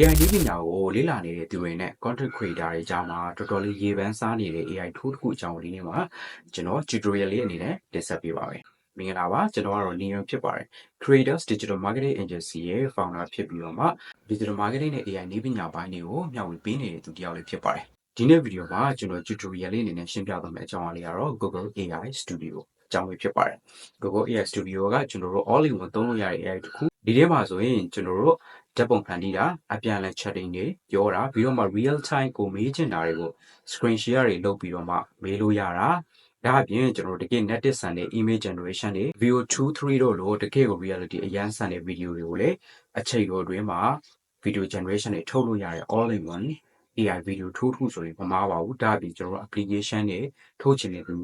AI နည်းပညာကိုလေ့လာနေတဲ့သူတွေနဲ့ content creator တွေကြားမှာတော်တော်လေးရေပန်းစားနေတဲ့ AI tool တစ်ခုအကြောင်းဒီနေ့မှာကျွန်တော် tutorial လေးအနေနဲ့တင်ဆက်ပေးပါမယ်။မင်္ဂလာပါကျွန်တော်ကတော့ Neo ဖြစ်ပါတယ်။ Creators Digital Marketing Agency ရဲ့ founder ဖြစ်ပြီးတော့မှ Digital Marketing နဲ့ AI နည်းပညာပိုင်းတွေကိုမျှဝေပေးနေတဲ့သူတစ်ယောက်လေးဖြစ်ပါတယ်။ဒီနေ့ဗီဒီယိုမှာကျွန်တော် tutorial လေးအနေနဲ့ရှင်းပြသွားမယ့်အကြောင်းအရာလေးကတော့ Google AI Studio အကြောင်းပဲဖြစ်ပါတယ်။ Google AI Studio ကကျွန်တော်တို့ all in one သုံးလို့ရတဲ့ AI တစ်ခုဒီထဲမှာဆိုရင်ကျွန်တော်တို့ ဓာတ်ပုံဖန်တီးတာအပြန်အလှန် chatting တွေပြောတာပြီးတော့မှ real time ကိုမေးချင်တာတွေကို screen share တွေလုပ်ပြီးတော့မှမေးလို့ရတာဒါအပြင်ကျွန်တော်တို့တကယ် native ဆန်တဲ့ image generation တွေ VO 2 3တို့လိုတကယ်ကို reality အရန်ဆန်တဲ့ video တွေကိုလည်းအချိန်တိုအတွင်းမှာ video generation တွေထုတ်လို့ရတယ် all in one AI video ထိုးထုဆိုရင်မမှားပါဘူးဒါအပြင်ကျွန်တော်တို့ application တွေထုတ်ချင်တဲ့သူ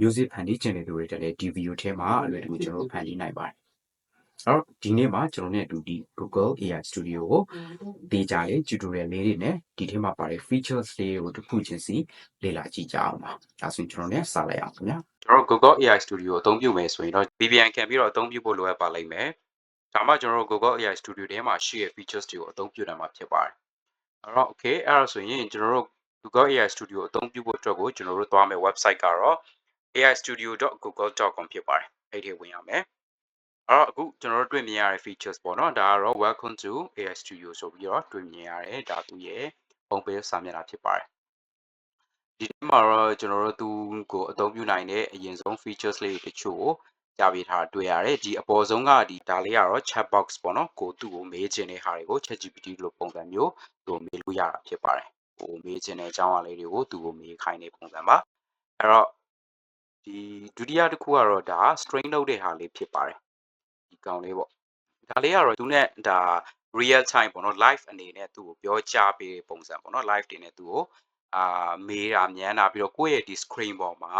music ဖန်တီးချင်တဲ့သူတွေတက်တဲ့ဒီ video ထဲမှာအလွယ်တကူကျွန်တော်တို့ဖန်တီးနိုင်ပါတယ် အဲ့တော့ဒီနေ့မှာကျွန်တော်နဲ့အတူဒီ Google AI Studio ကိုဒေးကြရဲ့ tutorial လေးတွေနဲ့ဒီထဲမှာပါတဲ့ features လေးကိုတစ်ခုချင်းစီလေ့လာကြည့်ကြအောင်ပါဒါဆိုရင်ကျွန်တော်လည်းစလိုက်အောင်ခင်ဗျာကျွန်တော် Google AI Studio ကိုအသုံးပြုမယ်ဆိုရင်တော့ VPN ခံပြီးတော့အသုံးပြုဖို့လိုအပ်ပါလိမ့်မယ်ဒါမှကျွန်တော်တို့ Google AI Studio ထဲမှာရှိတဲ့ features တွေကိုအသုံးပြုနိုင်မှာဖြစ်ပါတယ်အဲ့တော့ okay အဲ့ဒါဆိုရင်ကျွန်တော်တို့ Google AI Studio အသုံးပြုဖို့အတွက်ကိုကျွန်တော်တို့သွားမယ် website ကတော့ aistudio.google.com ဖြစ်ပါတယ်အဲ့ဒီဝင်ရမယ် အဲ့တော့အခုကျွန်တော်တို့တွေ့မြင်ရတဲ့ features ပေါ့နော်ဒါကတော့ welcome to AI Studio ဆိုပြီးတော့တွေ့မြင်ရတယ်ဒါသူရဲ့ home page စာမျက်နှာဖြစ်ပါတယ်ဒီထဲမှာတော့ကျွန်တော်တို့သူကိုအသုံးပြုနိုင်တဲ့အရင်ဆုံး features လေးတချို့ကိုကြာပေးထားတွေ့ရတယ်ဒီအပေါ်ဆုံးကဒီဒါလေးကတော့ chat box ပေါ့နော်ကိုသူ့ကိုမေးချင်တဲ့ဟာတွေကို ChatGPT လို့ပုံစံမျိုးသူမေးလို့ရတာဖြစ်ပါတယ်ဟိုမေးချင်တဲ့အကြောင်းအရာလေးတွေကိုသူ့ကိုမေးခိုင်းတဲ့ပုံစံပါအဲ့တော့ဒီဒုတိယတစ်ခုကတော့ဒါ string လုပ်တဲ့ဟာလေးဖြစ်ပါတယ်ဒီ ကောင်လေးပေါ့ဒါလေးကတော့သူနဲ့ဒါ real time ပေါ့နော် live အနေနဲ့သူ့ကိုပြောကြားပေးတဲ့ပုံစံပေါ့နော် live တွေနဲ့သူ့ကိုအာမေးတာမြန်းတာပြီးတော့ကိုယ့်ရဲ့ဒီ screen ပေါ်မှာ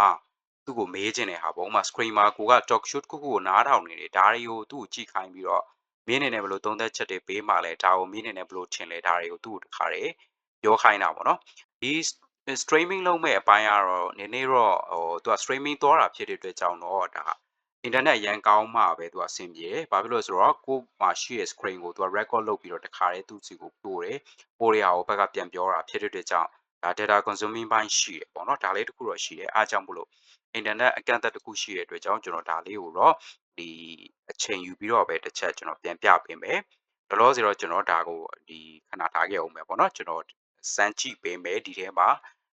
သူ့ကိုမေးချင်တဲ့ဟာပေါ့ဥပမာ screen မှာကိုက talk show တစ်ခုခုကိုနားထောင်နေတယ်ဒါတွေကိုသူ့ကိုကြည့်ခိုင်းပြီးတော့မင်းအနေနဲ့ဘယ်လိုသုံးသက်ချက်တွေပေးမှလဲဒါကိုမင်းအနေနဲ့ဘယ်လိုထင်လဲဒါတွေကိုသူ့ကိုတခါတည်းပြောခိုင်းတာပေါ့နော်ဒီ streaming လုပ်မဲ့အပိုင်းကတော့နည်းနည်းတော့ဟိုသူက streaming သွားတာဖြစ်တဲ့အတွက်ကြောင့်တော့ဒါ အင်တာနက်ရန်ကောင်းမှပဲသူကအဆင်ပြေတယ်။ဘာဖြစ်လို့လဲဆိုတော့ကို့မှာရှိတဲ့ screen ကိုသူက record လုပ်ပြီးတော့တခါတည်းသူ့စီကိုပို့တယ်။ပို့ရအောင်ဘက်ကပြန်ပြောတာဖြစ်တဲ့အတွက်ကြောင့်ဒါ data consuming ဘိုင်းရှိတယ်ပေါ့နော်။ဒါလေးတစ်ခုတော့ရှိတယ်။အားကြောင့်မလို့အင်တာနက်အကန့်အသတ်တစ်ခုရှိတဲ့အတွက်ကြောင့်ကျွန်တော်ဒါလေးကိုတော့ဒီအချိန်ယူပြီးတော့ပဲတစ်ချက်ကျွန်တော်ပြန်ပြပေးမယ်။လောလောဆယ်တော့ကျွန်တော်ဒါကိုဒီခဏထားခဲ့အောင်မယ်ပေါ့နော်။ကျွန်တော်စမ်းကြည့်ပေးမယ်ဒီထဲမှာ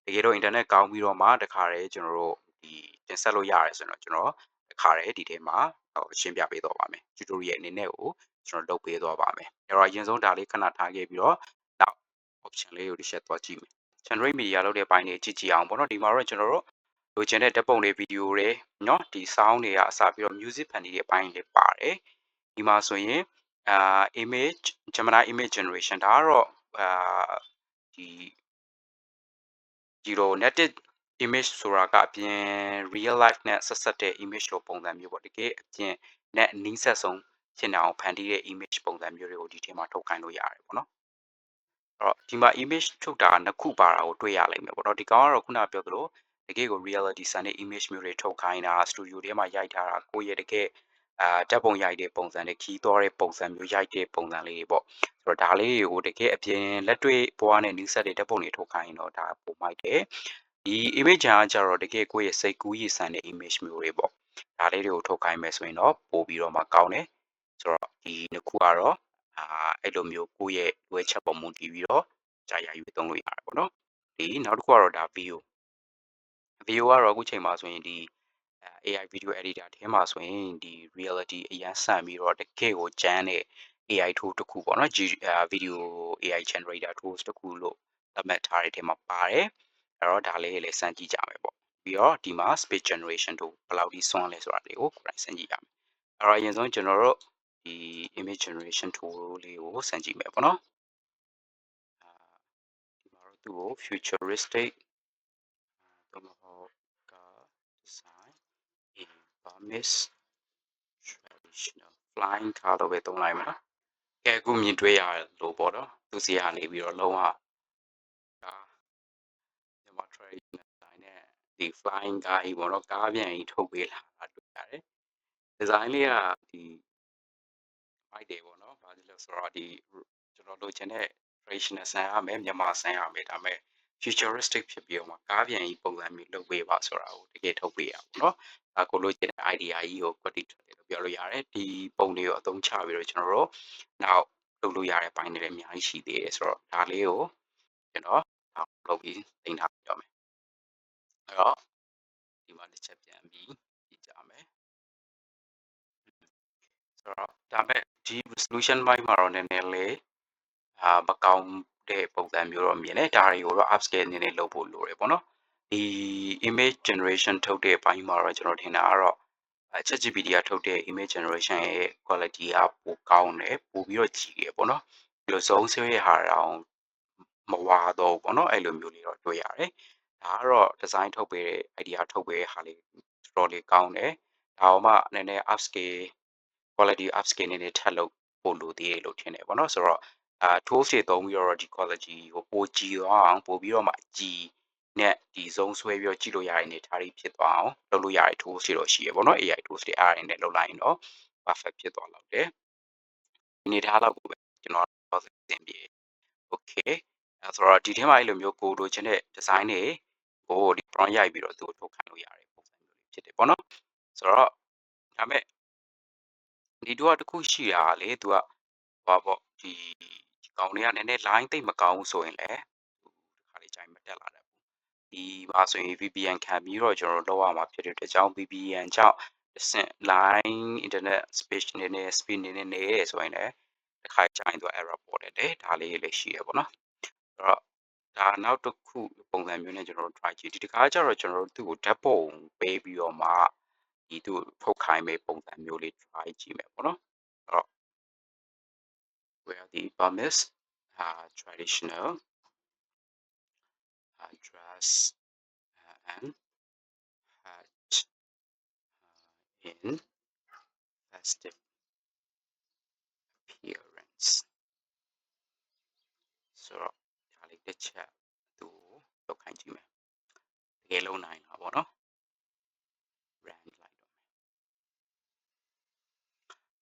တကယ်တော့အင်တာနက်ကောင်းပြီးတော့မှတခါတည်းကျွန်တော်တို့ဒီတင်ဆက်လို့ရတယ်ဆိုတော့ကျွန်တော် ခါတယ်ဒီထဲမှာဟိုရှင်းပြပေးတော့ပါမယ် tutorial အနေနဲ့ကိုကျွန်တော်လုပ်ပေးသွားပါမယ်အဲ့တော့အရင်ဆုံးဒါလေးခဏထားခဲ့ပြီးတော့နောက် option လေးကိုတစ်ချက်သွားကြည့်မယ် generate media လုပ်တဲ့ဘိုင်းလေးကြည့်ကြည့်အောင်ပေါ့နော်ဒီမှာတော့ကျွန်တော်တို့လိုချင်တဲ့ဓာတ်ပုံတွေဗီဒီယိုတွေเนาะဒီ sound တွေကအစပြီးတော့ music ဖန်တီးတဲ့အပိုင်းလေးပါတယ်ဒီမှာဆိုရင်အာ image Gemini image generation ဒါကတော့အာဒီ zero native image ဆိုတာကအပြင် real life နဲ့ဆက်ဆက်တဲ့ image လိုပုံစံမျိုးပေါ့တကယ်အပြင်နဲ့နီးစပ်ဆုံးဖြစ်နေအောင်ဖန်တီးတဲ့ image ပုံစံမျိုးတွေကိုဒီထဲမှာထုတ်ခိုင်းလို့ရတယ်ပေါ့နော်အဲ့တော့ဒီမှာ image ထုတ်တာနှစ်ခုပါတာကိုတွေ့ရလိမ့်မယ်ပေါ့နော်ဒီကောင်ကတော့ခုနပြောသလိုတကယ်ကို reality ဆန်တဲ့ image မျိုးတွေထုတ်ခိုင်းတာ studio ထဲမှာရိုက်ထားတာကိုယ့်ရဲ့တကယ်အာဓာတ်ပုံရိုက်တဲ့ပုံစံတွေခီးသွားတဲ့ပုံစံမျိုးရိုက်တဲ့ပုံစံလေးတွေပေါ့ဆိုတော့ဒါလေးတွေကိုတကယ်အပြင်လက်တွေ့ဘဝနဲ့နီးစပ်တဲ့ဓာတ်ပုံတွေထုတ်ခိုင်းတော့ဒါပုံမိုက်တယ် ဒီ image ကကြတော့တကယ်ကိုယ့်ရဲ့စိတ်ကူးရည်ဆန်တဲ့ image မျိုးတွေပေါ့ဒါလေးတွေကိုထုတ်ခိုင်းမယ်ဆိုရင်တော့ပို့ပြီးတော့မှကောင်းတယ်ဆိုတော့ဒီနှစ်ခုကတော့အာအဲ့လိုမျိုးကိုယ့်ရဲ့လွယ်ချက်ပေါ်မူတည်ပြီးတော့ကြာရယူသုံးလို့ရတယ်ပေါ့နော်ဒီနောက်တစ်ခုကတော့ဒါ view view ကတော့အခုချိန်မှာဆိုရင်ဒီ AI video editor ထဲမှာဆိုရင်ဒီ reality အရန်ဆန်ပြီးတော့တကယ်ကိုကြမ်းတဲ့ AI tool တစ်ခုပေါ့နော် video AI generator tools တစ်ခုလို့သတ်မှတ်ထားတဲ့ထဲမှာပါတယ် အဲ့တော့ဒါလေးလည်းစမ်းကြည့်ကြမယ်ပေါ့ပြီးတော့ဒီမှာ space generation တို့ဘယ်လောက်ဒီစွမ်းလဲဆိုတာလေးကိုကိုယ်တိုင်စမ်းကြည့်ရမယ်အဲ့တော့အရင်ဆုံးကျွန်တော်တို့ဒီ image generation tool လေးကိုစမ်းကြည့်မယ်ပေါ့နော်ဒီမှာတော့သူ့ကို futuristic တော့မဟုတ်က design in Burmese traditional flying car လို့ပဲသုံးလိုက်မှာနော်ကဲအခုမြင်တွေ့ရလို့ပေါ့နော်သူစီကနေပြီးတော့လုံးဝမြန်မာ traditional design နဲ့ ဒီ flying ကားကြီးပေါ့နော်ကားပြန်ကြီးထုတ်ပေးလာတာတွေ့ရတယ်ဒီဇိုင်းလေးကဒီ white တယ်ပေါ့နော်ဘာလို့လဲဆိုတော့ဒီကျွန်တော်လိုချင်တဲ့ traditional ဆန်ရမယ်မြန်မာဆန်ရမယ်ဒါပေမဲ့ futuristic ဖြစ်ပြီးတော့မှကားပြန်ကြီးပုံစံမျိုးလုပ်ပေးပါဆိုတာကိုတကယ်ထုတ်ပေးရပါတော့။ဒါကိုလိုချင်တဲ့ idea ကြီးကို quality ထွက်တယ်လို့ပြောလို့ရတယ်။ဒီပုံလေးကိုအသုံးချပြီးတော့ကျွန်တော်တို့နောက်လုပ်လို့ရတဲ့ပိုင်းတွေလည်းအများကြီးရှိသေးတယ်ဆိုတော့ဒါလေးကိုကျွန်တော်လုပ်ပြီးတင်ထားပြတော့မယ်။ အဲ့တော့ဒီမှာတစ်ချက်ပြန်ပြီးကြည့်ကြမယ်ဆိုတော့ဒါမဲ့ဒီ resolution ဘိုင်းမှာတော့နည်းနည်းလေးအာမကောင်းတဲ့ပုံစံမျိုးတော့မြင်တယ်ဒါတွေကိုတော့ upscale နည်းနည်းလုပ်ဖို့လိုတယ်ပေါ့နော်ဒီ image generation ထုတ်တဲ့ဘိုင်းမှာတော့ကျွန်တော်ထင်တာကတော့ ChatGPT ကထုတ်တဲ့ image generation ရဲ့ quality ကပိုကောင်းတယ်ပိုပြီးတော့ကြီးတယ်ပေါ့နော်ပြီးတော့ zone ဆွဲရဟာတောင်မဝါတော့ဘူးပေါ့နော်အဲ့လိုမျိုးလေးတော့တွေ့ရတယ် ဒါကတော့ design ထုတ်ပေးတဲ့ idea ထုတ်ပေးတဲ့ဟာလေးတော်တော်လေးကောင်းတယ်ဒါမှနည်းနည်း upscale quality upscale နည်းနည်းထပ်လုပ်ပို့လို့သေးတယ်လို့ထင်တယ်ပေါ့နော်ဆိုတော့အာ tools တွေသုံးပြီးတော့ဒီ quality ကိုပိုကြည်အောင်ပိုပြီးတော့မှကြည်နဲ့ဒီ zone ဆွဲပြီးတော့ကြည့်လို့ရတဲ့အနေထားတွေဖြစ်သွားအောင်လုပ်လို့ရတဲ့ tools တွေတော့ရှိရပေါ့နော် AI tools တွေအားရနဲ့လုပ်လိုက်ရင်တော့ perfect ဖြစ်သွားလောက်တယ်ဒီအနေထားလောက်ကိုပဲကျွန်တော်တော့သင်ပြ okay အဲဆိုတော့ဒီထဲမှာအဲ့လိုမျိုးကိုလိုချင်တဲ့ design တွေ ကိုဒီ prompt ရိုက်ပြီးတော့သူ့ကိုထုတ်ခံလို့ရတဲ့ပုံစံမျိုးလေးဖြစ်တယ်ပေါ့နော်ဆိုတော့ဒါမဲ့ဒီတော့တခုရှိတာလေသူကဟောပေါ့ဒီကောင်တွေကနည်းနည်း line တိတ်မကောင်းဘူးဆိုရင်လည်းဒီခါလေးကြိုင်မတက်လာတတ်ဘူးဒီပါဆိုရင် VPN ခံပြီးတော့ကျွန်တော်တို့လောက်ရမှာဖြစ်တဲ့အတွက်ကြောင့် VPN ကြောင့်တစ်ဆင့် line internet speed နည်းနည်း speed နည်းနည်းနေရဆိုရင်လည်းတစ်ခါကြိုင်သူ error ပေါ်တယ်တဲ့ဒါလေးလေးရှိရပေါ့နော်ဆိုတော့ ဒါနောက်တစ်ခုပုံစံမျိုးနဲ့ကျွန်တော်တို့ try ကြည့်ဒီတစ်ခါကျတော့ကျွန်တော်တို့သူ့ကိုဓာတ်ပုံပေးပြီးတော့မှဒီသူ့ထုတ်ခိုင်းမဲ့ပုံစံမျိုးလေး try ကြည့်မယ်ပေါ့နော်အဲ့တော့ where the Burmese uh, traditional uh, dress uh, and hat uh, in festive appearance ဆိုတော့ဒါလေး တစ်ချက်သူလောက်ခိုင်းကြည့်မယ်တကယ်လုံးနိုင်တာပေါ့နော် brand လိုက်တော့မယ်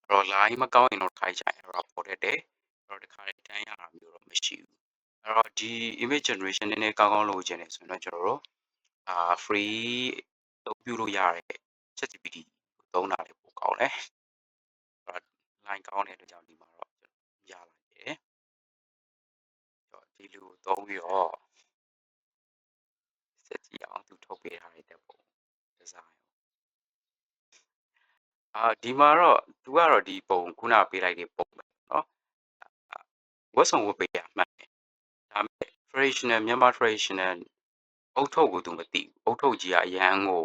အဲ့တော့ line မကောင်းရင်တော့ခိုင်းချင် error ပေါ်တတ်တယ်အဲ့တော့ဒီခါလေးတန်းရတာမျိုးတော့မရှိဘူးအဲ့တော့ဒီ image generation နည်းနည်းကောင်းကောင်းလုပ်ချင်တယ်ဆိုရင်တော့ကျွန်တော်တို့အာ free လုပ်ပြုလို့ရတဲ့ ChatGPT ကိုသုံးတာလည်းပိုကောင်းတယ်အဲ့တော့ line ကောင်းတဲ့အတွက်ကြောင့်ဒီမှာတော့ရလာတယ် ဒီလူကိုသုံးပြီးတော့စက်ကြည့်အောင်သူထုတ်ပေးထားတဲ့ပုံ design အာဒီမှာတော့သူကတော့ဒီပုံခုနပေးလိုက်တဲ့ပုံပဲเนาะဝတ်စုံဝတ်ပေးရမှတ်တယ်ဒါပေမဲ့ traditional မြန်မာ traditional အုတ်ထုတ်ကိုသူမသိဘူးအုတ်ထုတ်ကြီးကအရန်ကို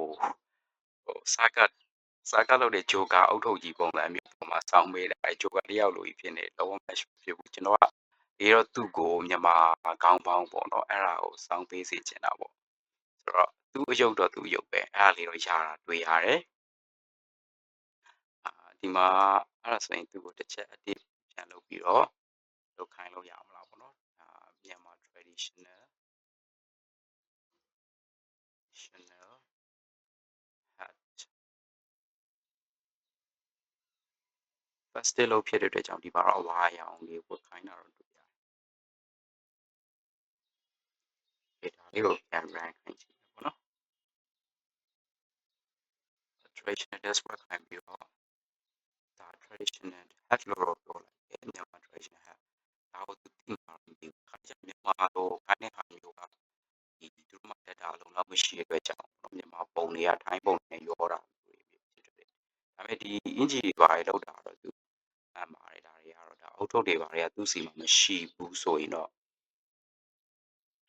ဟိုစာကစာကလောက်တဲ့ဂျိုကာအုတ်ထုတ်ကြီးပုံစံမျိုးပုံမှာစောင်းပေးတယ်အဲဂျိုကာတယောက်လိုကြီးဖြစ်နေလုံးဝမဖြစ်ဘူးကျွန်တော်က ဒီတော့သူ့ကိုမြန်မာခေါင်းပေါင်းပေါ့နော်အဲ့ဒါကိုစောင်းပေးစေချင်တာပေါ့ဆိုတော့သူ့အယုတ်တော့သူ့အယုတ်ပဲအဲ့ဒါလေးတော့ရတာတွေ့ရတယ်အာဒီမှာအဲ့ဒါဆိုရင်သူ့ကိုတစ်ချက် edit ပြန်လုပ်ပြီးတော့လုပ်ခိုင်းလို့ရမလားပေါ့နော်အာမြန်မာ traditional traditional hat pastel လို့ဖြစ်တဲ့အတွက်ကြောင့်ဒီမှာတော့အဝါရောင်လေးဝတ်ခိုင်းတာတော့တွေ့ရတယ်။ဒါ လေးကိုပြန် run ခိုင်းကြည့်မယ်ပေါ့နော်။ traditional desk ဝတ်ခိုင်းပြီးတော့ဒါ traditional hat လို့တော့ပြောလိုက်တယ်မြန်မာ traditional hat ဒါကိုသူသိမှာမသိဘူး။ခါကျမြန်မာလိုခိုင်းတဲ့ဟာမျိုးကဒီသူတို့မှ data အလုံးလောက်မရှိတဲ့အတွက်ကြောင့်မြန်မာပုံတွေကထိုင်းပုံတွေရောတာမျိုးတွေဖြစ်တယ်။ဒါပေမဲ့ဒီ inji တွေပါလေလောက်တာတော့သူအမှန်ပါတယ်ဒါတွေကတော့ဒါအုတ်ထုတ်တွေပါတွေကသူ့စီမှာမရှိဘူးဆိုရင်တော့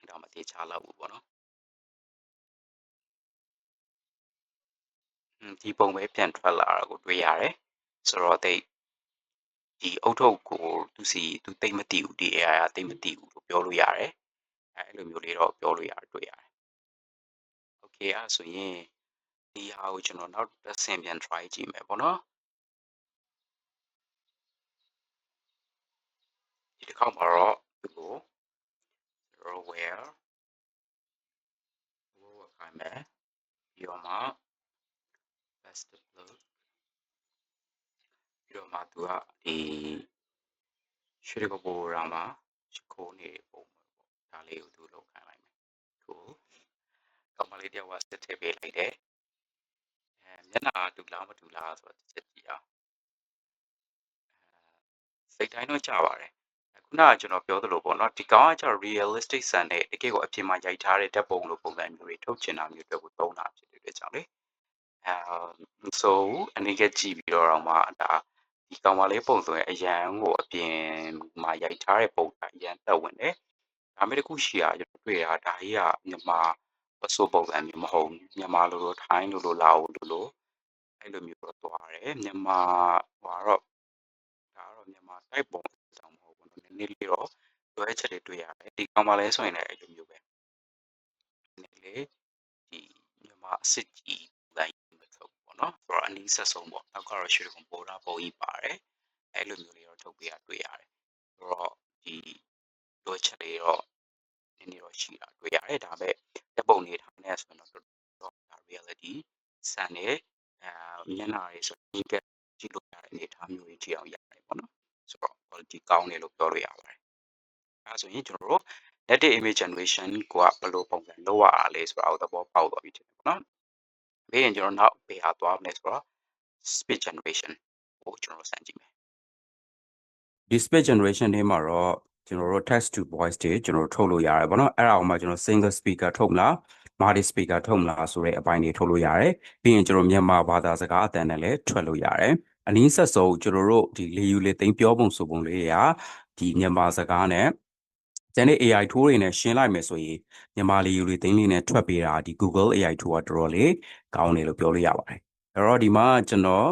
ဒါမသေးချလောက်ဘူးပေါ့နော်ဒီပုံပဲပြန်ထွက်လာတာကိုတွေ့ရတယ်ဆိုတော့တိတ်ဒီအုတ်ထုတ်ကိုသူစီသူတိတ်မသိဘူးဒီ AI ကတိတ်မသိဘူးလို့ပြောလို့ရတယ်အဲအဲ့လိုမျိုးလေးတော့ပြောလို့ရတယ်တွေ့ရတယ် Okay အဲ့ဆိုရင်ဒီဟာကိုကျွန်တော်နောက်တစ်ဆင့်ပြန် try ကြည့်မယ်ပေါ့နော်ဒီတစ်ခေါက်မှာတော့သူကို where ဘိုးခိုင်း မယ်ပြီးတော့မှ best upload ပြီးတော့မှသူကဒီရွှေကပိုရာမှာရှစ်ခိုးနေတဲ့ပုံပဲပေါ့ဒါလေးကိုသူလောက်ခံလိုက်မယ်သူကောင်မလေးတယောက်ကစစ်ထည့်ပေးလိုက်တယ်အဲမျက်နှာတူလားမတူလားဆိုတော့တစ်ချက်ကြည့်အောင်အဲစိတ်တိုင်းတော့ကြပါတယ် ခုနကကျွန်တော်ပြောသလိုပေါ့နော်ဒီကောင်ကကျတော့ realistic ဆန်တဲ့တကယ်ကိုအပြင်မှာရိုက်ထားတဲ့ဓာတ်ပုံလိုပုံစံမျိုးတွေထုတ်ချင်တာမျိုးတွေကိုသုံးတာဖြစ်တဲ့အတွက်ကြောင့်လေအဲဆိုအနေကကြည့်ပြီးတော့တော့မှဒါဒီကောင်မလေးပုံဆိုရင်အရန်ကိုအပြင်မှာရိုက်ထားတဲ့ပုံကအရန်တက်ဝင်တယ်ဒါမဲ့တခုရှိရကျွန်တော်တွေ့တာဒါကြီးကမြန်မာပစိုးပုံစံမျိုးမဟုတ်မြန်မာလိုလိုထိုင်းလိုလိုလာအိုလိုလိုအဲ့လိုမျိုးတော့သွားတယ်မြန်မာဟိုကတော့ဒါကတော့မြန်မာတိုက်ပုံတောင်မဟုတ်ဘူး နည်းနည်းလေးတော့လွဲချက်တွေတွေ့ရတယ်ဒီကောင်မလေးဆိုရင်လည်းအဲ့လိုမျိုးပဲနည်းလေဒီမြန်မာအစ်စ်ကြီးလိုက်မထုတ်ဘူးပေါ့နော်ဆိုတော့အနည်းဆက်ဆုံးပေါ့နောက်ကတော့ရွှေကုံပေါ်တာပုံကြီးပါတယ်အဲ့လိုမျိုးလေးတော့ထုတ်ပေးရတွေ့ရတယ်ဆိုတော့ဒီလွဲချက်တွေတော့နည်းနည်းတော့ရှိတာတွေ့ရတယ်ဒါပေမဲ့တပ်ပုံနေထားနေဆိုရင်တော့တော်တော်ဒါ reality စံနေအဲမျက်နှာတွေဆိုရင်ကကြည့်လို့ရတဲ့အနေအထားမျိုးတွေကြည့်အောင်ရတယ်ပေါ့နော်ဆိုတော့ quality ကောင်းတယ်လို့ပြောလို့ရပါတယ်အဲဆိုရင်ကျွန်တော်တို့ native image generation ကိုကဘယ်လိုပုံစံလုပ်ရတာလဲဆိုတာကိုသဘောပေါက်သွားပြီထင်တယ်ပေါ့နော်ပြီးရင်ကျွန်တော်နောက်ဘယ်ဟာသွားမလဲဆိုတော့ speech generation ကိုကျွန်တော်စမ်းကြည့်မယ်ဒီ speech generation ထဲမှာတော့ကျွန်တော်တို့ text to voice တွေကျွန်တော်တို့ထုတ်လို့ရတယ်ပေါ့နော်အဲ့ဒါအောင်မှကျွန်တော် single speaker ထုတ်မလား multi speaker ထုတ်မလားဆိုတဲ့အပိုင်းတွေထုတ်လို့ရတယ်ပြီးရင်ကျွန်တော်မြန်မာဘာသာစကားအတန်နဲ့လည်းထွက်လို့ရတယ် အနည်းဆက်ဆုံးကျွန်တော်တို့ဒီလေယူလေသိမ်းပြောပုံဆိုပုံလေးတွေကဒီမြန်မာစကားနဲ့ကျန်တဲ့ AI tool တွေနဲ့ရှင်းလိုက်မယ်ဆိုရင်မြန်မာလေယူလေသိမ်းလေးနဲ့ထွက်ပေးတာဒီ Google AI tool ကတော်တော်လေးကောင်းတယ်လို့ပြောလို့ရပါတယ်အဲ့တော့ဒီမှာကျွန်တော်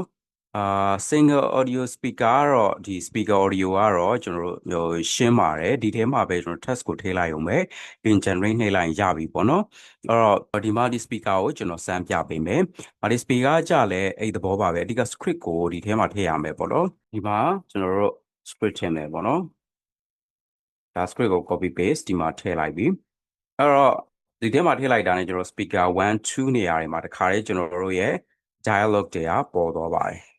အာ single audio speaker ကတော့ဒီ speaker audio ကတော့ကျွန်တော်တို့ဟိုရှင်းပါတယ်ဒီထဲမှာပဲကျွန်တော် test ကိုထည့်လိုက်အောင်ပဲ pin generate နှိပ်လိုက်ရင်ရပြီပေါ့နော်အဲ့တော့ဒီမှာဒီ speaker ကိုကျွန်တော်စမ်းပြပေးမယ်။ဒီ speaker ကကြလဲအဲ့သဘောပါပဲအဓိက script ကိုဒီထဲမှာထည့်ရမယ်ပေါ့နော်ဒီမှာကျွန်တော်တို့ script ထည့်မယ်ပေါ့နော်ဒါ script ကို copy paste ဒီမှာထည့်လိုက်ပြီအဲ့တော့ဒီထဲမှာထည့်လိုက်တာနဲ့ကျွန်တော် speaker 1 2နေရာတွေမှာတခါလေးကျွန်တော်တို့ရဲ့ dialogue တွေကပေါ်သွားပါတယ်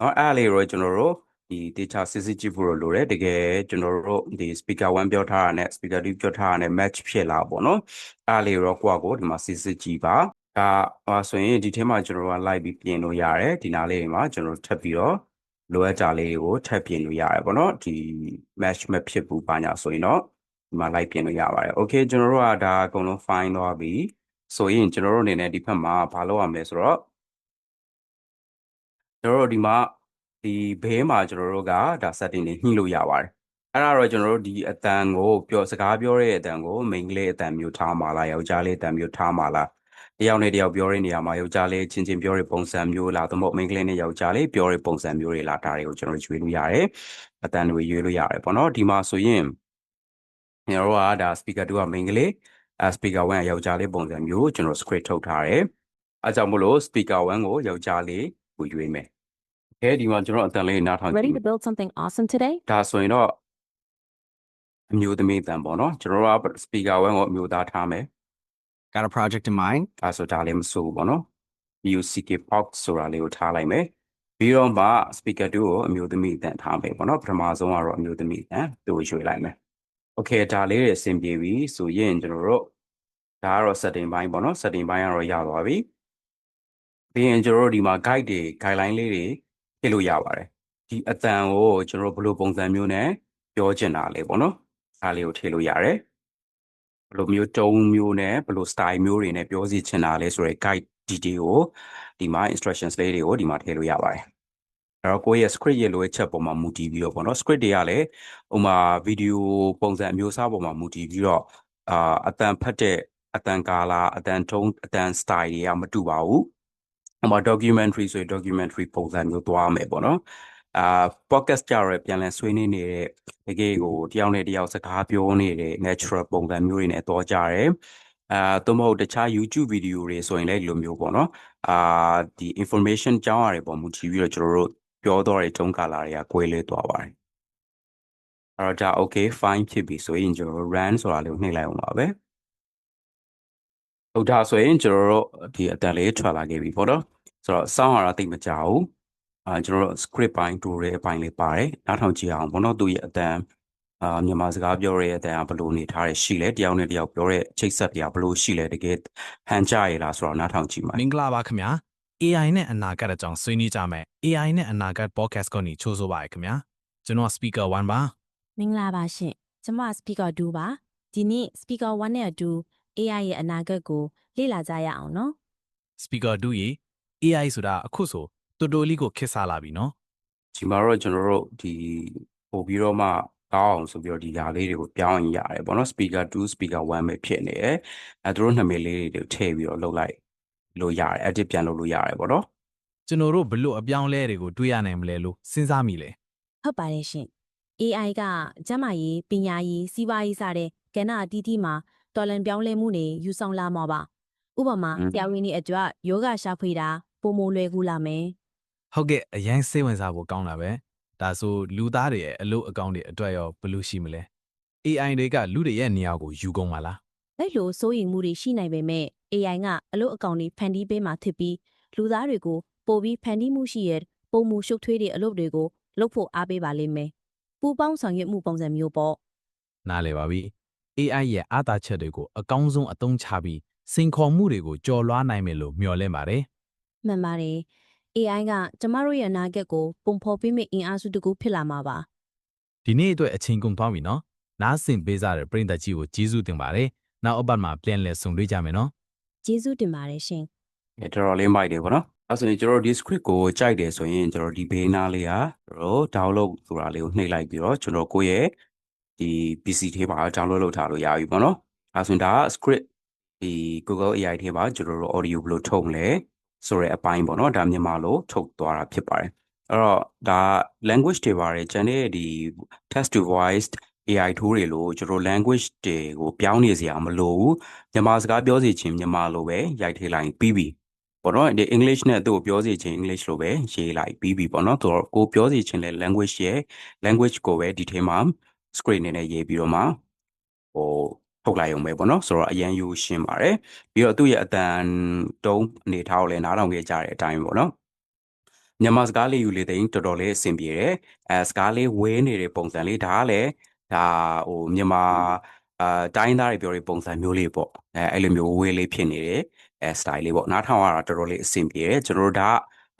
နော်အဲ့လေးတော့ကျွန်တော်တို့ဒီတေချာစစ်စစ်ကြည့်ဖို့လိုတယ်တကယ်ကျွန်တော်တို့ဒီ speaker 1ပြောထားတာနဲ့ speaker 2ပြောထားတာနဲ့ match ဖြစ်လာပေါ့နော်အဲ့လေးတော့ကိုယ့်ကိုဒီမှာစစ်စစ်ကြည့်ပါဒါဟာဆိုရင်ဒီထဲမှာကျွန်တော်တို့ကလိုက်ပြီးပြင်လို့ရတယ်ဒီနားလေးတွေမှာကျွန်တော်တို့ထပ်ပြီးတော့လိုအပ်တာလေးတွေကိုထပ်ပြင်လို့ရတယ်ပေါ့နော်ဒီ match မဖြစ်ဘူးပါညာဆိုရင်တော့ဒီမှာလိုက်ပြင်လို့ရပါတယ် okay ကျွန်တော်တို့ကဒါအကုန်လုံး find တော့ပြီဆိုရင်ကျွန်တော်တို့အနေနဲ့ဒီဖက်မှာမလုပ်ရမလဲဆိုတော့ ကျွန်တော်တို့ဒီမှာဒီဘဲမှာကျွန်တော်တို့ကဒါ setting တွေညှိလို့ရပါတယ်အဲ့ဒါတော့ကျွန်တော်တို့ဒီအတန်ကိုပြောစကားပြောတဲ့အတန်ကို main ကလေးအတန်မျိုးထားမှာလားယောက်ျားလေးအတန်မျိုးထားမှာလားတယောက်နဲ့တယောက်ပြောတဲ့နေရာမှာယောက်ျားလေးချင်းချင်းပြောတဲ့ပုံစံမျိုးလားသို့မဟုတ် main ကလေးနဲ့ယောက်ျားလေးပြောတဲ့ပုံစံမျိုးတွေလားဒါတွေကိုကျွန်တော်ရွေးလို့ရတယ်အတန်တွေရွေးလို့ရတယ်ပေါ့နော်ဒီမှာဆိုရင်ကျွန်တော်တို့ကဒါ speaker 2က main ကလေးအဲ speaker 1ကယောက်ျားလေးပုံစံမျိုးကျွန်တော် script ထုတ်ထားတယ်အဲကြောင့်မို့လို့ speaker 1ကိုယောက်ျားလေးကိုရွေးမယ် ကဲဒီမှာကျွန်တော်အတန်လေးနားထောင်ကြ Ready ည့် to build something awesome today? ဒါဆိုရင်တော့အမျိုးသမီးတန်ပေါ့နော်ကျွန်တော်တို့က speaker 1ကိုအမျိုးသားထားမယ် Got a project in mind? ဒါဆိုဒါလည်းမဆိုးဘူးပေါ့နော် music box ဆိုတာလေးကိုထားလိုက်မယ်ပြီးတော့မှ speaker 2ကိုအမျိုးသမီးတန်ထားမယ်ပေါ့နော်ပထမဆုံးကတော့အမျိုးသမီးတန်သူ့ကိုရွှေ့လိုက်မယ် okay ဒါလေးတွေအဆင်ပြေပြီဆိုရင်ကျွန်တော်တို့ဒါကတော့ setting ဘိုင်းပေါ့နော် setting ဘိုင်းကတော့ရသွားပြီပြီးရင်ကျွန်တော်တို့ဒီမှာ guide တွေ guideline လေးတွေ ပြလို့ရပါတယ်ဒီအတန်ကိုကျွန်တော်တို့ဘယ်လိုပုံစံမျိုးနဲ့ပြောချင်တာလဲပေါ့နော်ဒါလေးကိုထည့်လို့ရတယ်ဘယ်လိုမျိုးတုံးမျိုးနဲ့ဘယ်လို style မျိုးတွေနဲ့ပြောစီချင်တာလဲဆိုရယ် guide detail ကိုဒီမှာ instructions လေးတွေကိုဒီမှာထည့်လို့ရပါတယ်အဲ့တော့ကိုယ့်ရဲ့ script ရဲ့လိုအပ်ချက်ပေါ်မှာမူတည်ပြီးတော့ပေါ့နော် script တွေကလည်းဥမာ video ပုံစံအမျိုးအစားပေါ်မှာမူတည်ပြီးတော့အာအတန်ဖတ်တဲ့အတန်ကာလာအတန်ထုံးအတန် style တွေကမတူပါဘူး ဥမာ documentary ဆိုရင် documentary ပုံစံမျိုးသွားမယ်ပေါ့နော်အာ podcast ကြတော့ပြန်လည်ဆွေးနွေးနေတဲ့တကယ်ကိုတယောက်နဲ့တယောက်စကားပြောနေတဲ့ natural ပုံစံမျိုးတွေနဲ့တော့ကြတယ်အာသို့မဟုတ်တခြား YouTube video တွေဆိုရင်လည်းဒီလိုမျိုးပေါ့နော်အာဒီ information ကြောင်းရတယ်ပေါ့မူတည်ပြီးတော့ကျွန်တော်တို့ပြောတော့တဲ့တုံးကာလာတွေကကွဲလဲသွားပါတယ်အဲ့တော့ဒါ okay fine ဖြစ်ပြီဆိုရင်ကျွန်တော်တို့ run ဆိုတာလေးကိုနှိပ်လိုက်အောင်ပါပဲ ဟုတ်ဒါဆိုရင်ကျွန်တော်တို့ဒီအတန်လေးထွက်လာခဲ့ပြီပေါ့နော်ဆိုတော့ sound ကတော့တိတ်မကြဘူးအာကျွန်တော်တို့ script ပိုင်း tool ရဲ့အပိုင်းလေးပါတယ်နားထောင်ကြည့်အောင်ပေါ့နော်သူရဲ့အတန်အာမြန်မာစကားပြောရတဲ့အတိုင်းဘယ်လိုနေထားရရှိလဲတယောက်နဲ့တယောက်ပြောတဲ့ချိတ်ဆက်တွေကဘယ်လိုရှိလဲတကယ်ဟန်ကြရလားဆိုတော့နားထောင်ကြည့်ပါမင်္ဂလာပါခင်ဗျာ AI နဲ့အနာဂတ်အကြောင်းဆွေးနွေးကြမယ် AI နဲ့အနာဂတ် podcast ကိုနေချိုးဆိုပါရခင်ဗျာကျွန်တော် speaker 1ပါမင်္ဂလာပါရှင်ကျမ speaker 2ပါဒီနေ့ speaker 1နဲ့အတူ AI ရဲ့အနာဂတ်ကိုလေ့လာကြရအောင်နော် speaker 2ရေ AI ဆိုတာအခုဆိုတော်တော်လေးကိုခက်စားလာပြီနော်ဒီမှာတော့ကျွန်တော်တို့ဒီပို့ပြီးတော့မှကောင်းအောင်ဆိုပြီးတော့ဒီຢာလေးတွေကိုပြောင်းရင်ရတယ်ပေါ့နော် speaker 2 speaker 1ပဲဖြစ်နေတယ်အဲသူတို့နှစ်မေလေးတွေထည့်ပြီးတော့လုပ်လိုက်လို့ရတယ် edit ပြန်လုပ်လို့ရတယ်ပေါ့နော်ကျွန်တော်တို့ဘလို့အပြောင်းလဲတွေကိုတွေးရနိုင်မလဲလို့စဉ်းစားမိလေဟုတ်ပါတယ်ရှင် AI ကကျန်းမာရေးပညာရေးစီးပွားရေးစတဲ့ကဏ္ဍအသီးသီးမှာ တော်လန်ပြောင်းလဲမှုတွေယူဆောင်လာမှာပါဥပမာဆရာဝန်တွေအတွက်ယောဂရှာဖွေတာပုံမလွယ်ကူလာမယ်ဟုတ်ကဲ့အရင်စိတ်ဝင်စားဖို့ကောင်းတာပဲဒါဆိုလူသားတွေရဲ့အလုပ်အကောင့်တွေအတွက်ရောဘလို့ရှိမလဲ AI တွေကလူတွေရဲ့နေရာကိုယူကုန်ပါလားအဲ့လိုစိုးရိမ်မှုတွေရှိနိုင်ပေမဲ့ AI ကအလုပ်အကောင်တွေဖန်တီးပေးမှဖြစ်ပြီးလူသားတွေကိုပိုပြီးဖန်တီးမှုရှိရဲ့ပုံမှုရှုပ်ထွေးတဲ့အလုပ်တွေကိုလုပ်ဖို့အားပေးပါလိမ့်မယ်ပူပေါင်းဆောင်ရွက်မှုပုံစံမျိုးပေါ့နားလည်ပါပြီ AI ရဲ့အားသာချက်တွေကိုအကောင်းဆုံးအသုံးချပြီးစိန်ခေါ်မှုတွေကိုကျော်လွှားနိုင်မယ်လို့မျှော်လင့်ပါတယ်မှန်ပါတယ် AI ကကျမတို့ရဲ့အနာဂတ်ကိုပုံဖော်ပေးမယ့်အင်အားစုတစ်ခုဖြစ်လာမှာပါဒီနေ့အတွက်အချိန်ကုန်သွားပြီနော်နားဆင်ပေးစားတဲ့ပရိသတ်ကြီးကိုကျေးဇူးတင်ပါတယ်နောက်အပတ်မှာပြန်လည်ဆုံတွေ့ကြမယ်နော်ကျေးဇူးတင်ပါတယ်ရှင်အဲတော်တော်လေးမိုက်တယ်ပေါ့နော်အဲဆိုရင်ကျွန်တော်တို့ဒီ script ကိုကြိုက်တယ်ဆိုရင်ကျွန်တော်ဒီဘေးနားလေးကကျွန်တော်တို့ download ဆိုတာလေးကိုနှိပ်လိုက်ပြီးတော့ကျွန်တော်ကိုယ့်ရဲ့ ဒီ PC ထဲမှာ download လုပ်ထားလို့ရပြီပေါ့နော်အဲဆိုရင်ဒါက script ဒီ Google AI ထဲမှာကျွန်တော်တို့ audio ဘယ်လိုထုတ်မလဲဆိုတဲ့အပိုင်းပေါ့နော်ဒါမြန်မာလိုထုတ်သွားတာဖြစ်ပါတယ်အဲ့တော့ဒါ language တွေပါတယ်ကျန်တဲ့ဒီ text to voice AI tool တွေလို့ကျွန်တော် language တွေကိုပြောင်းနေစရာမလိုဘူးမြန်မာစကားပြောစီခြင်းမြန်မာလိုပဲရိုက်ထည့်လိုက်ပြီးပြီပေါ့နော်ဒီ English နဲ့သူ့ကိုပြောစီခြင်း English လိုပဲရေးလိုက်ပြီးပြီပေါ့နော်သူတော့ကိုပြောစီခြင်းလဲ language ရဲ့ language ကိုပဲဒီထဲမှာ screen နေနဲ့ရေးပြီးတော့မှဟိုထုတ်လိုက်အောင်ပဲပေါ့နော်ဆိုတော့အရန်ယူရှင်းပါတယ်ပြီးတော့သူ့ရဲ့အတန်တုံးအနေထားကိုလည်းနားထောင်ခဲ့ကြတဲ့အတိုင်းပေါ့နော်မြန်မာစကားလေးယူလေးသိန်းတော်တော်လေးအဆင်ပြေတယ်အဲစကားလေးဝဲနေတဲ့ပုံစံလေးဒါကလည်းဒါဟိုမြန်မာအာတိုင်းသားတွေပြောတဲ့ပုံစံမျိုးလေးပေါ့အဲအဲ့လိုမျိုးဝဲလေးဖြစ်နေတဲ့အဲ style လေးပေါ့နားထောင်ရတာတော်တော်လေးအဆင်ပြေတယ်ကျွန်တော်တို့ဒါ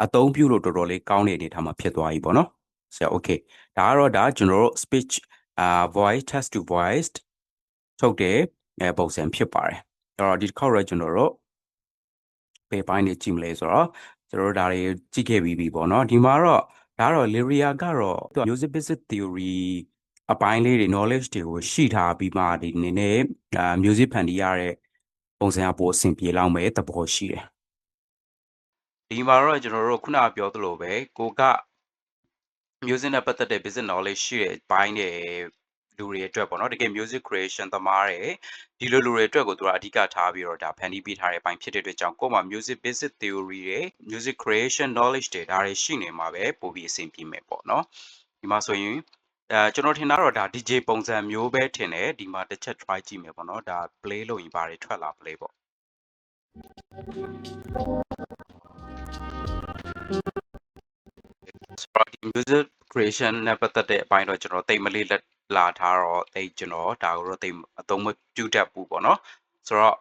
အသုံးပြုလို့တော်တော်လေးကောင်းတဲ့အနေထားမှာဖြစ်သွားပြီပေါ့နော်ဆိုတော့ okay ဒါကတော့ဒါကျွန်တော်တို့ speech အာ voice text to voice ထုတ်တဲ့အဲပုံစံဖြစ်ပါတယ်အဲ့တော့ဒီတစ်ခေါက်တော့ကျွန်တော်တို့ပေပိုင်းနေကြည့်မလဲဆိုတော့ကျွန်တော်တို့ဒါတွေကြည့်ခဲ့ပြီးပြီပေါ့နော်ဒီမှာတော့ဒါတော့ Lyria ကတော့သူက music basic theory အပိုင်းလေးတွေ knowledge တွေကိုရှိထားပြီးမှဒီနည်းနည်းအာ music ဖန်တီးရတဲ့ပုံစံအပေါ်အဆင်ပြေလောက်မဲ့သဘောရှိတယ်ဒီမှာတော့ကျွန်တော်တို့ခုနပြောသလိုပဲကိုက music နဲ့ပတ်သက်တဲ့ basic knowledge ရှိတဲ့ဘိုင်းတွေလူတွေအတွက်ပေါ့နော်တကယ် music creation သမားတွေဒီလိုလူတွေအတွက်ကိုသူကအဓိကထားပြီးတော့ဒါဖန်တီးပေးထားတဲ့အပိုင်းဖြစ်တဲ့အတွက်ကြောင့်ကိုယ်မှာ music basic theory တွေ music creation knowledge တွေဒါတွေရှိနေမှာပဲပို့ပြီးအဆင်ပြေမယ်ပေါ့နော်ဒီမှာဆိုရင်အဲကျွန်တော်ထင်တာတော့ဒါ DJ ပုံစံမျိုးပဲထင်တယ်ဒီမှာတစ်ချက် try ကြည့်မယ်ပေါ့နော်ဒါ play လုပ်ရင်ဘာတွေထွက်လာ play ပေါ့ ဆိုတော့ဒီ music creation နဲ့ပတ်သက်တဲ့အပိုင်းတော့ကျွန်တော်တိတ်မလေးလက်လာထားတော့တိတ်ကျွန်တော်ဒါကိုတော့တိတ်အသုံးမပြုတတ်ဘူးပေါ့နော်ဆိုတော့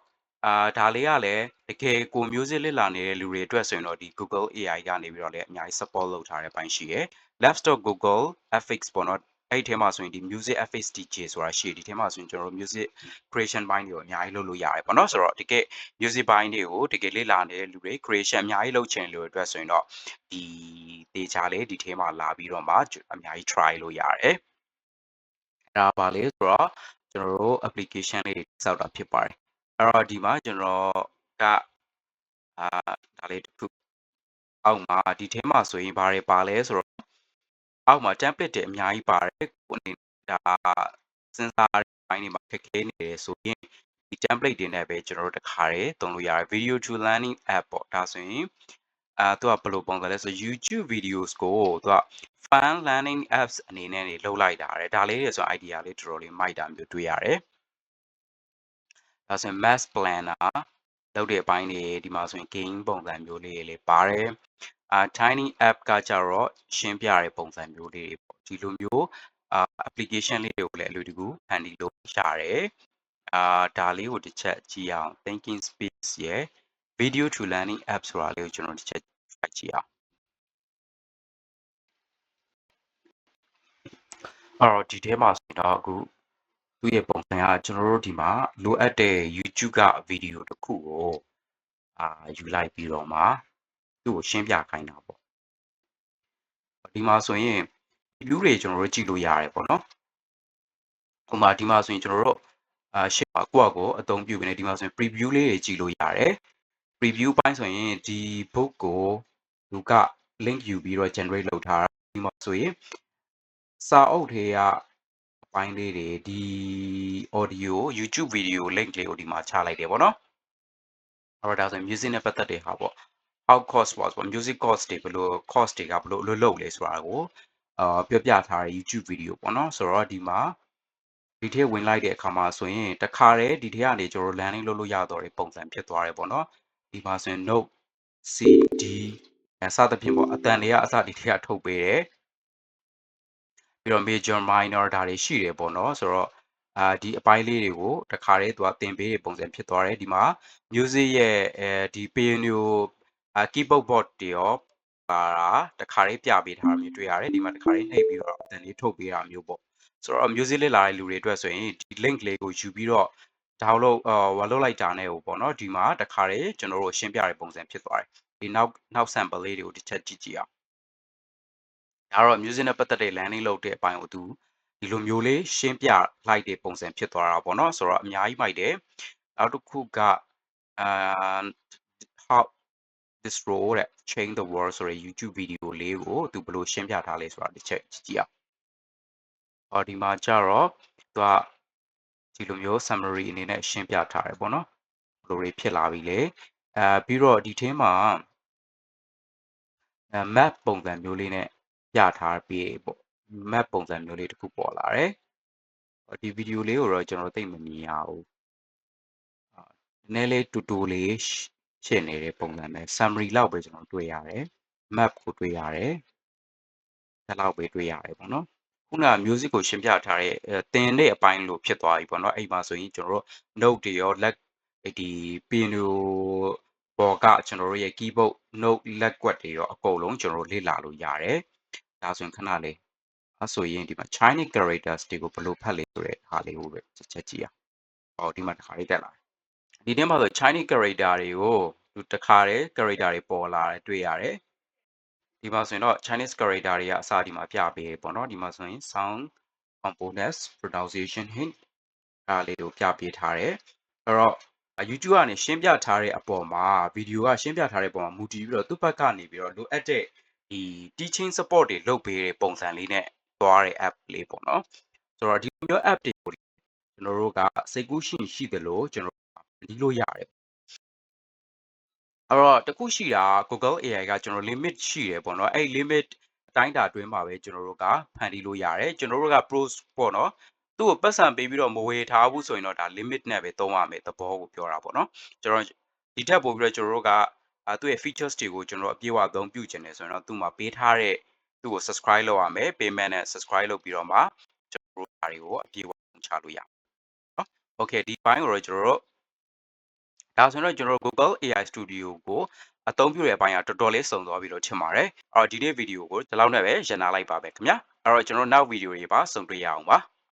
အာဒါလေးကလည်းတကယ်ကို music လစ်လာနေတဲ့လူတွေအတွက်ဆိုရင်တော့ဒီ Google AI ကနေပြီးတော့လည်းအများကြီး support လုပ်ထားတဲ့အပိုင်းရှိရယ် Labs.Google FX ပေါ့နော် အဲ့ဒီထဲမှာဆိုရင်ဒီ music FX DJ ဆိုတာရှိတယ်ဒီထဲမှာဆိုရင်ကျွန်တော်တို့ music creation ဘိုင်းတွေကိုအများကြီးလုပ်လို့ရတယ်ပေါ့နော်ဆိုတော့တကယ် music ဘိုင်းတွေကိုတကယ်လေ့လာနေတဲ့လူတွေ creation အများကြီးလုပ်ချင်လို့အတွက်ဆိုရင်တော့ဒီတေချာလေးဒီထဲမှာလာပြီးတော့မှအများကြီး try လို့ရတယ်အဲ့ဒါပါလေဆိုတော့ကျွန်တော်တို့ application လေးစောက်တာဖြစ်ပါတယ်အဲ့တော့ဒီမှာကျွန်တော်ကအာဒါလေးတစ်ခုအောက်မှာဒီထဲမှာဆိုရင်ဘာတွေပါလဲဆိုတော့ အောက်မှာ template တွေအများကြီးပါတယ်ကိုအနေဒါစဉ်းစားပိုင်းတွေမှာခက်ခဲနေတယ်ဆိုရင်ဒီ template တွေနဲ့ပဲကျွန်တော်တို့တခါတည်းသုံးလို့ရတယ် video to learning app ပေါ့ဒါဆိုရင်အာသူကဘယ်လိုပုံစံလဲဆို YouTube videos ကိုသူက fun learning apps အနေနဲ့နေလုပ်လိုက်တာတဲ့ဒါလေးတွေဆို idea လေးတော်တော်လေးမိုက်တာမျိုးတွေ့ရတယ်ဒါဆိုရင် mass planner လုပ်တဲ့အပိုင်းတွေဒီမှာဆိုရင် game ပုံစံမျိုးလေးတွေလည်းပါတယ် အာ tiny app ကကြတော့ရှင်းပြတဲ့ပုံစံမျိုးလေးတွေပေါ့ဒီလိုမျိုးအာ application လေးတွေကိုလည်းအလွယ်တကူဖန်တီးလို့ရတယ်အာဒါလေးကိုတစ်ချက်ကြည့်အောင် thinking space ရဲ့ video to learning app ဆိုတာလေးကိုကျွန်တော်တစ်ချက် try ကြည့်အောင်အဲ့တော့ဒီထဲမှာဆိုတော့အခုသူ့ရဲ့ပုံစံကကျွန်တော်တို့ဒီမှာလိုအပ်တဲ့ YouTube ကဗီဒီယိုတစ်ခုကိုအာယူလိုက်ပြီးတော့မှ သူ့ကိုရှင်းပြခိုင်းတာပေါ့ဒီမှာဆိုရင်လူတွေကျွန်တော်တို့ကြည့်လို့ရတယ်ပေါ့နော်ဥပမာဒီမှာဆိုရင်ကျွန်တော်တို့အာရှေ့မှာကိုယ့်အကိုအသုံးပြုနေဒီမှာဆိုရင် preview လေးတွေကြည့်လို့ရတယ် preview ပိုင်းဆိုရင်ဒီ book ကိုလူက link ယူပြီးတော့ generate လုပ်ထားတာဒီမှာဆိုရင်စာအုပ်တွေကအပိုင်းလေးတွေဒီ audio YouTube video link လေးကိုဒီမှာချလိုက်တယ်ပေါ့နော်အဲ့တော့ဒါဆိုရင် music နဲ့ပတ်သက်တဲ့ဟာပေါ့ how cost was ပေါ့ music cost တွေဘယ်လို cost တွေကဘယ်လိုအလုပ်လုပ်လဲဆိုတာကိုအာပြောပြထားတဲ့ YouTube video ပေါ့နော်ဆိုတော့ဒီမှာဒီထဲဝင်လိုက်တဲ့အခါမှာဆိုရင်တခါတည်းဒီထဲကနေကျွန်တော် landing လုပ်လို့ရတော့တဲ့ပုံစံဖြစ်သွားတယ်ပေါ့နော်ဒီမှာဆိုရင် note CD အဲစသဖြင့်ပေါ့အတန်တွေကအစဒီထဲကထုတ်ပေးတယ်ပြီးတော့ major minor ဒါတွေရှိတယ်ပေါ့နော်ဆိုတော့အာဒီအပိုင်းလေးတွေကိုတခါတည်းသူကသင်ပေးတဲ့ပုံစံဖြစ်သွားတယ်ဒီမှာ music ရဲ့အဲဒီ piano အာ keyboard board တွေရောပါတာတခါလေးပြပေးထားတာမျိုးတွေ့ရတယ်ဒီမှာတခါလေးနှိပ်ပြီးတော့အတန်လေးထုတ်ပေးတာမျိုးပေါ့ဆိုတော့ music လေးလာတဲ့လူတွေအတွက်ဆိုရင်ဒီ link လေးကိုယူပြီးတော့ download အာဝါလုပ်လိုက်တာနဲ့ဟိုပေါ့နော်ဒီမှာတခါလေးကျွန်တော်တို့ရှင်းပြတဲ့ပုံစံဖြစ်သွားတယ်ဒီနောက်နောက် sample လေးတွေကိုတစ်ချက်ကြည့်ကြည့်အောင်ဒါတော့ music နဲ့ပတ်သက်တဲ့ landing လုပ်တဲ့အပိုင်းကိုသူဒီလိုမျိုးလေးရှင်းပြလိုက်တဲ့ပုံစံဖြစ်သွားတာပေါ့နော်ဆိုတော့အများကြီးမိုက်တယ်နောက်တစ်ခုကအာ how this role တဲ့ change the world ဆိုတဲ့ YouTube video လေးကိုသူဘယ်လိုရှင်းပြထားလဲဆိုတာတစ်ချက်ကြည့်ကြည့်အောင်။အော်ဒီမှာကြတော့သူကဒီလိုမျိုး summary အနေနဲ့ရှင်းပြထားတယ်ပေါ့နော်။ဘယ်လိုတွေဖြစ်လာပြီလဲ။အဲပြီးတော့ဒီထဲမှာအဲ map ပုံစံမျိုးလေးနဲ့ပြထားပြီးပေါ့ map ပုံစံမျိုးလေးတစ်ခုပေါ်လာတယ်။ဒီဗီဒီယိုလေးကိုတော့ကျွန်တော်သိမမြင်ရဘူး။နည်းနည်းလေးတူတူလေး ဖြစ်နေတဲ့ပုံစံပဲ summary လောက်ပဲကျွန်တော်တွေ့ရတယ် map ကိုတွေ့ရတယ်ဒါလောက်ပဲတွေ့ရတယ်ပေါ့နော်ခုနက music ကိုရှင်းပြထားတဲ့တင်တဲ့အပိုင်းလို့ဖြစ်သွားပြီပေါ့နော်အဲ့မှာဆိုရင်ကျွန်တော်တို့ note တွေရော let ဒီ piano ပေါ်ကကျွန်တော်တို့ရဲ့ keyboard note လက်ကွက်တွေရောအကုန်လုံးကျွန်တော်တို့လေ့လာလို့ရတယ်ဒါဆိုရင်ခဏလေးအဲဆိုရင်ဒီမှာ Chinese characters တွေကိုဘယ်လိုဖတ်လဲဆိုတဲ့ဟာလေးကိုပဲချက်ကြည့်အောင်ဟောဒီမှာတစ်ခါလေးတက်လာတယ် ဒီထဲမှာဆို Chinese character တွေကိုသူတခါတည်း character တွေပေါ်လာတယ်တွေ့ရတယ်ဒီမှာဆိုရင်တော့ Chinese character တွေကအစဒီမှာပြပေးတယ်ပေါ့နော်ဒီမှာဆိုရင် sound components pronunciation hint ဒါလေးကိုပြပေးထားတယ်အဲ့တော့ YouTube ကနေရှင်းပြထားတဲ့အပေါ်မှာဗီဒီယိုကရှင်းပြထားတဲ့အပေါ်မှာမူတည်ပြီးတော့သူ့ဘက်ကနေပြီးတော့လိုအပ်တဲ့ဒီ teaching support တွေလုပ်ပေးတဲ့ပုံစံလေးနဲ့သွားတဲ့ app လေးပေါ့နော်ဆိုတော့ဒီလိုမျိုး app တွေကိုကျွန်တော်တို့ကစိတ်ကူးရှိရှိသလိုကျွန်တော် ဒီလိုရတယ်အဲ့တော့တခုရှိတာ Google AI ကကျွန်တော် limit ရှိတယ်ပေါ့နော်အဲ့ limit အတိုင်းတာအတွင်းမှာပဲကျွန်တော်တို့ကဖန်တီးလို့ရတယ်ကျွန်တော်တို့က pros ပေါ့နော်သူ့ကိုပတ်စံပေးပြီးတော့မဝေထားဘူးဆိုရင်တော့ဒါ limit နဲ့ပဲသုံးရမယ်သဘောကိုပြောတာပေါ့နော်ကျွန်တော်ဒီထက်ပိုပြီးတော့ကျွန်တော်တို့ကအဲသူ့ရဲ့ features တွေကိုကျွန်တော်အပြည့်အဝအသုံးပြုချင်တယ်ဆိုရင်တော့သူ့မှာပေးထားတဲ့သူ့ကို subscribe လုပ်ရမယ် payment နဲ့ subscribe လုပ်ပြီးတော့မှကျွန်တော်တို့ဒါတွေကိုအပြည့်အဝချလို့ရမယ်နော် okay ဒီဘိုင်းကိုတော့ကျွန်တော်တို့ ဒါဆိုရင်တော့ကျွန်တော်တို့ Google AI Studio ကိုအသုံးပြုတဲ့အပိုင်းကတော်တော်လေးစုံသွားပြီလို့ထင်ပါတယ်အဲ့တော့ဒီနေ့ဗီဒီယိုကိုဒီလောက်နဲ့ပဲရန်နာလိုက်ပါပဲခင်ဗျာအဲ့တော့ကျွန်တော်နောက်ဗီဒီယိုတွေပါဆုံတွေ့ရအောင်ပါ